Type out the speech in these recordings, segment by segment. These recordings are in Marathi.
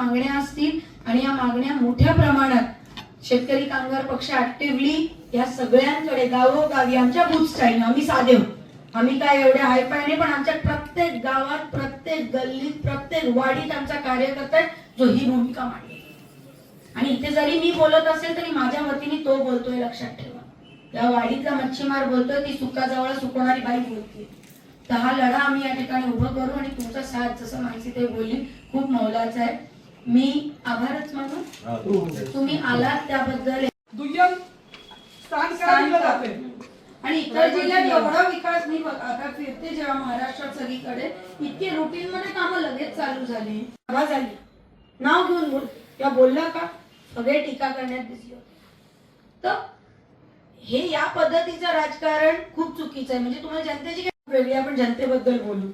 मागण्या असतील आणि या मागण्या मोठ्या प्रमाणात शेतकरी कामगार पक्ष ऍक्टिव्हली या सगळ्यांकडे गावोगावी आमच्या बूथ स्टाईल आम्ही साधे आम्ही काय एवढे हायफायने नाही पण आमच्या प्रत्येक गावात प्रत्येक गल्लीत प्रत्येक वाडीत आमचा कार्यकर्ता जो ही भूमिका मांडली आणि इथे जरी मी बोलत असेल तरी माझ्या वतीने तो बोलतोय लक्षात ठेवा. या वाडीतला मच्छीमार बोलतोय ती सुकाजवळ सुकवणारी बाई बोलते तर हा लढा आम्ही या ठिकाणी उभं करू आणि तुमचा साथ जसं माहिती ते बोलली खूप मौलाचा आहे. मी आभारच मानू. तुम्ही आलात त्याबद्दल दुय्यम स्थान दिलं जाते आणि इतर जिल्ह्यात एवढा विकास नाही बघ आता फिरते जेव्हा महाराष्ट्रात सगळीकडे इतके रुटीन मध्ये कामं लगेच चालू झाली. सभा झाली. नाव घेऊन बोल. या बोलला का? सगळे टीका करण्यात दिसले तर हे या पद्धतीचं राजकारण खूप चुकीचं आहे. म्हणजे तुम्हाला जनतेची काय वेगळी आपण जनतेबद्दल बोलू.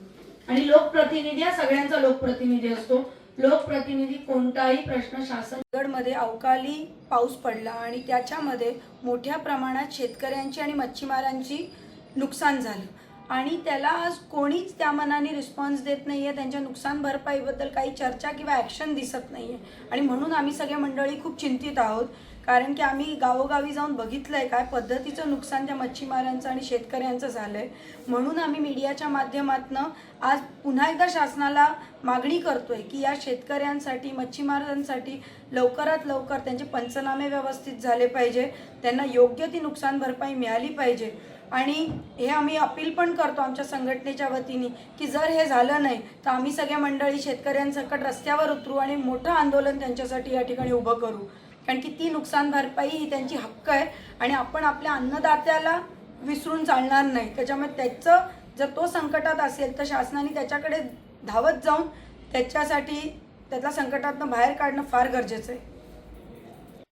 आणि लोकप्रतिनिधी हा सगळ्यांचा लोकप्रतिनिधी असतो. लोकप्रतिनिधी कोणताही प्रश्न शासनमध्ये अवकाळी पाऊस पडला आणि त्याच्यामध्ये मोठ्या प्रमाणात शेतकऱ्यांची आणि मच्छीमारांची नुकसान झालं. आणि त्याला आज कोणीच त्या मनाने रिस्पॉन्स देत नाही आहे त्यांच्या नुकसान भरपाईबद्दल काही चर्चा किंवा ॲक्शन दिसत नाही आहे आणि म्हणून आम्ही सगळे मंडळी खूप चिंतित आहोत कारण की आम्ही गावोगावी जाऊन बघितलं आहे काय पद्धतीचं नुकसान त्या मच्छीमारांचं आणि शेतकऱ्यांचं झालंय. म्हणून आम्ही मीडियाच्या माध्यमातनं आज पुन्हा एकदा शासनाला मागणी करतोय की या शेतकऱ्यांसाठी मच्छीमारांसाठी लवकरात लवकर त्यांचे पंचनामे व्यवस्थित झाले पाहिजे त्यांना योग्य ती नुकसान भरपाई मिळाली पाहिजे. आणि हे आम्ही अपील पण करतो आमच्या संघटनेच्या वतीने की जर हे झालं नाही तर आम्ही सगळ्या मंडळी शेतकऱ्यांसकट रस्त्यावर उतरू आणि मोठं आंदोलन त्यांच्यासाठी या ठिकाणी उभं करू. कारण की ती नुकसान भरपाई ही त्यांची हक्क आहे आणि आपण आपल्या अन्नदात्याला विसरून चालणार नाही. त्याच्यामुळे त्याचं जर तो संकटात असेल तर शासनाने त्याच्याकडे धावत जाऊन त्याच्यासाठी त्याला संकटातनं बाहेर काढणं फार गरजेचं आहे.